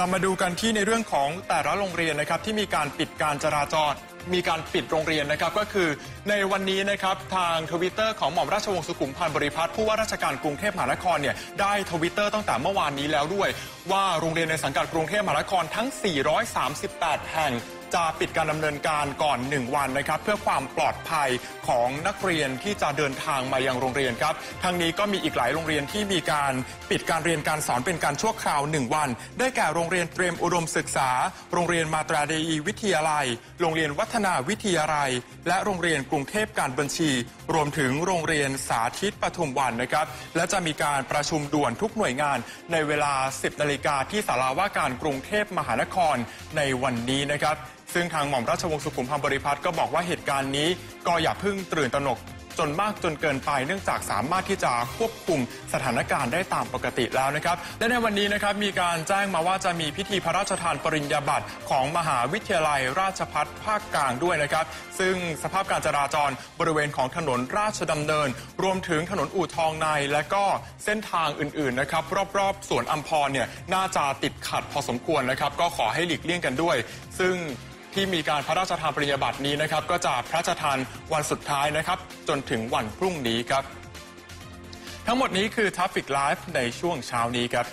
เรามาดูกันที่ในเรื่องของแต่ละโรงเรียนนะครับที่มีการปิดการจราจรมีการปิดโรงเรียนนะครับก็คือในวันนี้นะครับทางทวิตเตอร์ของหม่อมราชวงศ์สุขุมพันธ์บริพัตรผู้ว่าราชการกรุงเทพมหานครเนี่ยได้ทวิตเตอร์ตั้งแต่เมื่อวานนี้แล้วด้วย ว่าโรงเรียนในสังกัดกรุงเทพมหานครทั้ง 438 แห่ง จะปิดการดำเนินการก่อน 1 วันนะครับ เพื่อความปลอดภัยของนักเรียนที่จะเดินทางมายังโรงเรียนครับทางนี้ก็มีอีกหลายโรงเรียนที่มีการปิดการเรียนการสอนเป็นการชั่วคราว 1 วัน ได้แก่โรงเรียนเตรียมอุดมศึกษา โรงเรียนมาตราเดีวิทยาลัย โรงเรียนวัฒนาวิทยาลัย และโรงเรียนกรุงเทพการบัญชี รวมถึงโรงเรียนสาธิตปทุมวันนะครับ และจะมีการประชุมด่วนทุกหน่วยงาน ในเวลา 10นาฬิกาที่ศาลาว่าการกรุงเทพมหานครในวันนี้นะครับ ซึ่งทางหม่อมราชวงศ์สุขุมพันธ์บริพัตรก็บอกว่าเหตุการณ์นี้ก็อย่าเพิ่งตื่นตระหนกจนมากจนเกินไปเนื่องจากสามารถที่จะควบคุมสถานการณ์ได้ตามปกติแล้วนะครับ และในวันนี้นะครับมีการแจ้งมาว่าจะมีพิธีพระราชทานปริญญาบัตรของมหาวิทยาลัยราชพัฒภาคกลางด้วยนะครับ ซึ่งสภาพการจราจรบริเวณของถนนราชดำเนิน รวมถึงถนนอู่ทองในและก็เส้นทางอื่นๆนะครับรอบๆสวนอัมพรเนี่ยน่าจะติดขัดพอสมควรนะครับ ก็ขอให้หลีกเลี่ยงกันด้วย ซึ่ง ที่มีการพระราชทานปริญญาบัตรนี้นะครับ ก็จะพระราชทานวันสุดท้ายนะครับ จนถึงวันพรุ่งนี้ครับ ทั้งหมดนี้คือ Traffic Live ในช่วงเช้านี้ครับ